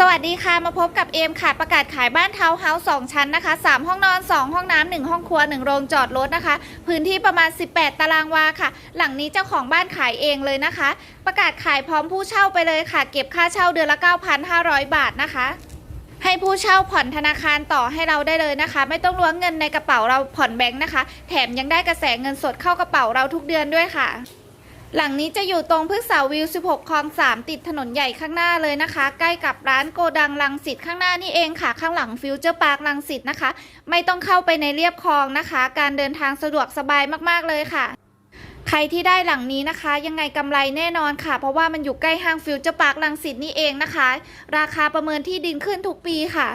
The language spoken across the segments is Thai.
สวัสดีค่ะ มาพบกับเอมค่ะ ประกาศขายบ้านทาวน์เฮาส์สองชั้นนะคะ 3 ห้องนอน 2 ห้องน้ำ1ห้องครัว 1 โรงจอดรถนะคะ พื้นที่ประมาณ 18 ตารางวาค่ะ หลังนี้เจ้าของบ้านขายเองเลยนะคะ ประกาศขายพร้อมผู้เช่าไปเลยค่ะ เก็บค่าเช่าเดือนละ 9,500 บาทนะคะให้ผู้เช่าผ่อนธนาคารต่อให้เราได้เลยนะคะ ไม่ต้องล้วงเงินในกระเป๋าเราผ่อนแบงค์นะคะ แถมยังได้กระแสเงินสดเข้ากระเป๋าเราทุกเดือนด้วยค่ะ หลังนี้จะอยู่ตรงพฤกษาวิว 16 คลอง 3 ติดถนนใหญ่ข้างหน้าเลยนะคะ ใกล้กับร้านโกดังลังสิตข้างหน้านี่เองค่ะ ข้างหลังฟิวเจอร์พาร์คลังสิตนะคะ ไม่ต้องเข้าไปในเรียบคลองนะคะ การเดินทางสะดวกสบายมากๆเลยค่ะ ใครที่ได้หลังนี้นะคะ ยังไงกำไรแน่นอนค่ะ เพราะว่ามันอยู่ใกล้ห้างฟิวเจอร์พาร์คลังสิตนี่เองนะคะ ราคาประเมินที่ดินขึ้นทุกปีค่ะ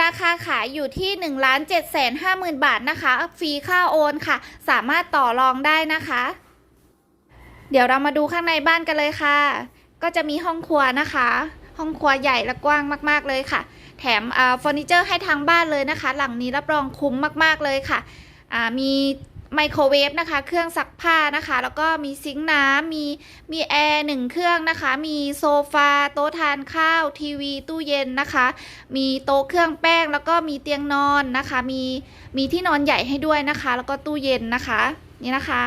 ราคาขายอยู่ที่1นึ่งล้านเจ็ดแสนห้าหมื่นบาทนะคะ ฟรีค่าโอนค่ะ สามารถต่อรองได้นะคะ เดี๋ยวเรามาดูข้างในบ้านกันเลยค่ะ ก็จะมีห้องครัวนะคะ ห้องครัวใหญ่และกว้างมาก ๆ เลยค่ะ แถมเฟอร์นิเจอร์ให้ทางบ้านเลยนะคะ หลังนี้รับรองคุ้มมาก ๆ เลยค่ะ มีไมโครเวฟนะคะ เครื่องซักผ้านะคะ แล้วก็มีซิงค์น้ำ มีมีแอร์หนึ่งเครื่องนะคะ มีโซฟา โต๊ะทานข้าว ทีวี ตู้เย็นนะคะ มีโต๊ะเครื่องแป้ง แล้วก็มีเตียงนอนนะคะ มีมีที่นอนใหญ่ให้ด้วยนะคะ แล้วก็ตู้เย็นนะคะ นี่นะคะ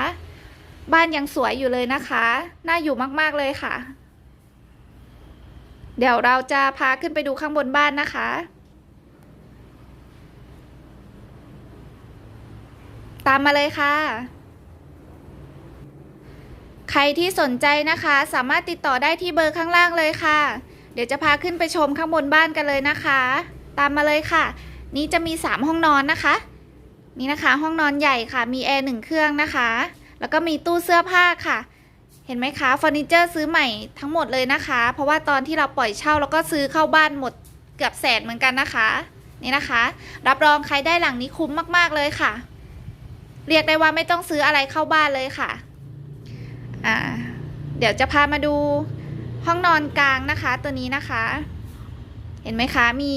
บ้านยังสวยอยู่เลยนะคะ น่าอยู่มากๆเลยค่ะ เดี๋ยวเราจะพาขึ้นไปดูข้างบนบ้านนะคะ ตามมาเลยค่ะ ใครที่สนใจนะคะ สามารถติดต่อได้ที่เบอร์ข้างล่างเลยค่ะ เดี๋ยวจะพาขึ้นไปชมข้างบนบ้านกันเลยนะคะ ตามมาเลยค่ะ นี่จะมี 3 ห้องนอนนะคะ นี่นะคะ ห้องนอนใหญ่ค่ะ มีแอร์หนึ่งเครื่องนะคะ แล้วก็มีตู้เสื้อผ้าค่ะ เห็นไหมคะเฟอร์นิเจอร์ซื้อใหม่ทั้งหมดเลยนะคะ เพราะว่าตอนที่เราปล่อยเช่าแล้วก็ซื้อเข้าบ้านหมดเกือบแสนเหมือนกันนะคะนี่นะคะ รับรองใครได้หลังนี้คุ้มมากๆเลยค่ะ เรียกได้ว่าไม่ต้องซื้ออะไรเข้าบ้านเลยค่ะอ่าเดี๋ยวจะพามาดูห้องนอนกลางนะคะตัวนี้นะคะ เห็นไหมคะมี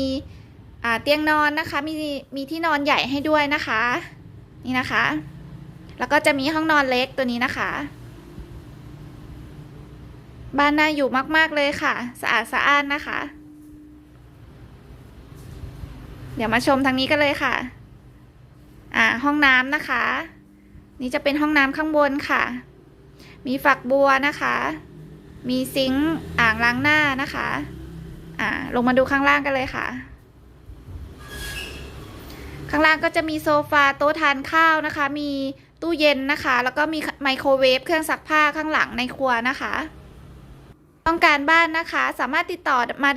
เตียงนอนนะคะมีมีที่นอนใหญ่ให้ด้วยนะคะ นี่นะคะ แล้วก็จะมีห้องนอนเล็กตัวนี้นะคะ บ้านน่าอยู่มากๆเลยค่ะ สะอาดสะอ้านนะคะ เดี๋ยวมาชมทางนี้กันเลยค่ะ อ่าห้องน้ำนะคะ นี่จะเป็นห้องน้ำข้างบนค่ะ มีฝักบัวนะคะ มีซิงค์อ่างล้างหน้านะคะ อ่าลงมาดูข้างล่างกันเลยค่ะข้างล่างก็จะมีโซฟาโต๊ะทานข้าวนะคะ มี ตู้เย็นนะคะ แล้วก็มีไมโครเวฟเครื่องซักผ้าข้างหลังในครัวนะคะ ต้องการบ้านนะคะ สามารถติดต่อมาได้